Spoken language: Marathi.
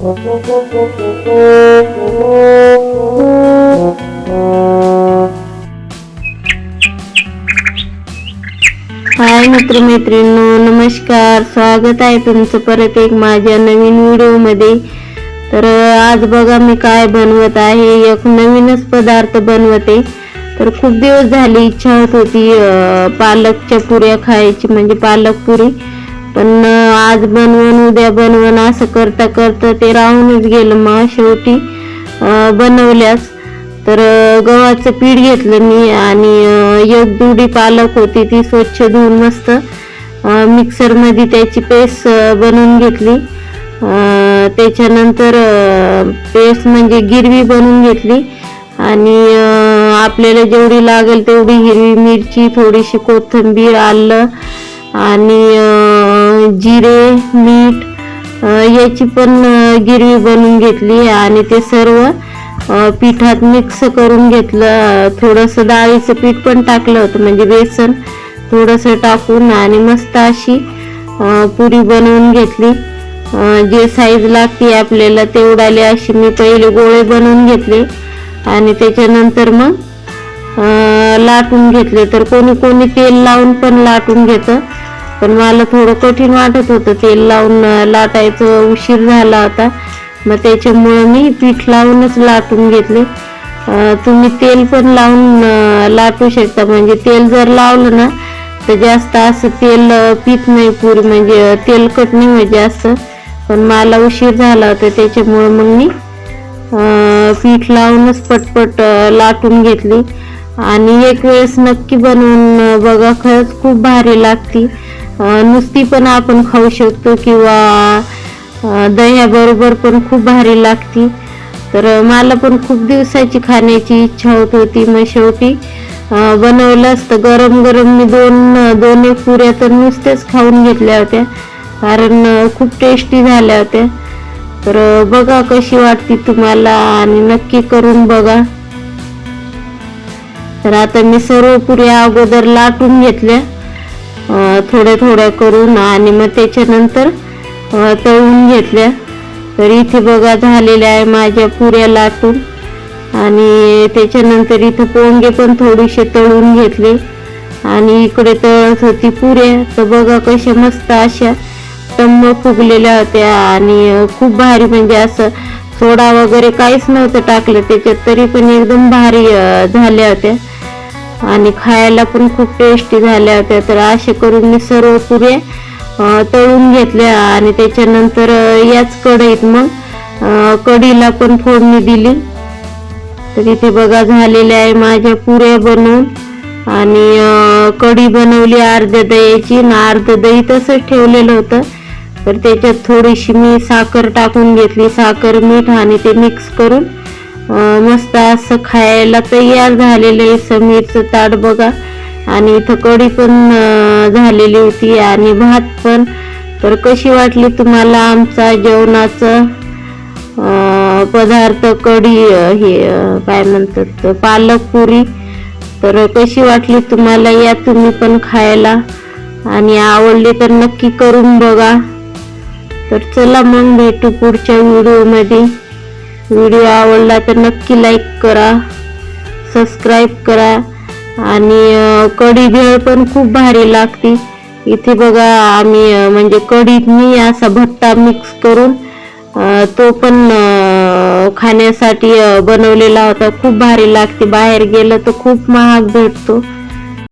हाय मित्रमैत्रिणींनो नमस्कार. स्वागत आहे तुमचं परत एक माझ्या नवीन व्हिडिओमध्ये. तर आज बघा मी काय बनवत आहे. एक नवीनच पदार्थ बनवते. तर खूप दिवस झाली इच्छा होत होती पालकच्या पुऱ्या खायची म्हणजे पालक पुरी. पण आज बनवून उद्या बनवून असं करता करता ते राहूनच गेलं मग शेवटी बनवल्यास. तर गव्हाचं पीठ घेतलं मी आणि एक दुडी पालक होती ती स्वच्छ धुवून मस्त मिक्सरमध्ये त्याची पेस्ट बनवून घेतली. त्याच्यानंतर पेस्ट म्हणजे गिरवी बनवून घेतली. आणि आपल्याला जेवढी लागेल तेवढी हिरवी मिरची थोडीशी कोथिंबीर आलं आणि जिरे मीठ याची पण गिरवी बनवून घेतली आणि ते सर्व पिठात मिक्स करून घेतलं. थोडंसं डाळीचं पीठ पण टाकलं होतं म्हणजे बेसन थोडंसं टाकून आणि मस्त अशी पुरी बनवून घेतली. जे साईज लागते आपल्याला तेवढाले अशी मी पहिले गोळे बनवून घेतले. आणि त्याच्यानंतर मग लाटून घेतले. तर कोणी कोणी तेल लावून पण लाटून घेतं. पण मला थोडं कठीण वाटत होतं. तेल लावून लाटायचं उशीर झाला होता मग त्याच्यामुळे मी पीठ लावूनच लाटून घेतले. तुम्ही तेल पण लावून लाटू शकता. म्हणजे तेल जर लावलं ना तर जास्त असं तेल पीत नाही पुरी. म्हणजे तेलकट नाही म्हणजे जास्त. पण मला उशीर झाला होता. त्याच्यामुळं मग मी पीठ लावूनच पटपट लाटून घेतली. आणि एक वेळेस नक्की बनवून बघा. खरंच खूप भारी लागती. नुसती पण आपण खाऊ शकतो किंवा दह्याबरोबर पण खूप भारी लागती. तर मला पण खूप दिवसाची खाण्याची इच्छा होत होती मग शेवटी बनवलं असतं. गरम गरम मी दोन दोन एक पुऱ्या तर नुसतेच खाऊन घेतल्या होत्या. कारण खूप टेस्टी झाल्या होत्या. तर बघा कशी वाटती तुम्हाला आणि नक्की करून बघा. तर आता मी सर्व पुऱ्या अगोदर लाटून घेतल्या. थोड्या थोड्या करून आणि मग त्याच्यानंतर तळून घेतल्या. तर इथे बघा झालेल्या आहे माझ्या पुऱ्या लाटून. आणि त्याच्यानंतर इथं पोंगे पण थोडेसे तळून घेतले. आणि इकडे तळत होती पुऱ्या. तर बघा कशा मस्त अशा टम्म फुगलेल्या होत्या. आणि खूप भारी म्हणजे असं सोडा वगैरे काहीच नव्हतं टाकलं त्याच्यात. तरी पण एकदम भारी झाल्या होत्या. आणि खायला पण खूप टेस्टी झाल्या होत्या. तर असे करून मी सर्व पुऱ्या तळून घेतल्या आणि त्याच्यानंतर याच कढईत मग कढीला पण फोडणी दिली. तर इथे बघा झालेल्या आहे माझ्या पुऱ्या बनवून. आणि कढी बनवली अर्ध्या दह्याची आणि अर्ध दही तसंच ठेवलेलं होतं. तर त्याच्यात थोडीशी मी साखर टाकून घेतली. साखर मीठ आणि ते मिक्स करून मस्त असं खायला तयार झालेलं आहे समीरचं ताट बघा. आणि इथं कढी पण झालेली होती आणि भात पण. तर कशी वाटली तुम्हाला आमचा जेवणाचं पदार्थ कढी हे काय म्हणतात पालक पुरी? तर कशी वाटली तुम्हाला या तुम्ही पण खायला? आणि आवडली तर नक्की करून बघा. तर चला मग भेटू पुढच्या व्हिडिओमध्ये. व्हिडिओ आवडला तर नक्की लाईक करा सबस्क्राईब करा आणि कढी भेळ पण खूप भारी लागते. इथे बघा आम्ही म्हणजे कढीतनी असा भट्टा मिक्स करून तो पण खाण्यासाठी बनवलेला होता. खूप भारी लागते. बाहेर गेलं तर खूप महाग भेटतो.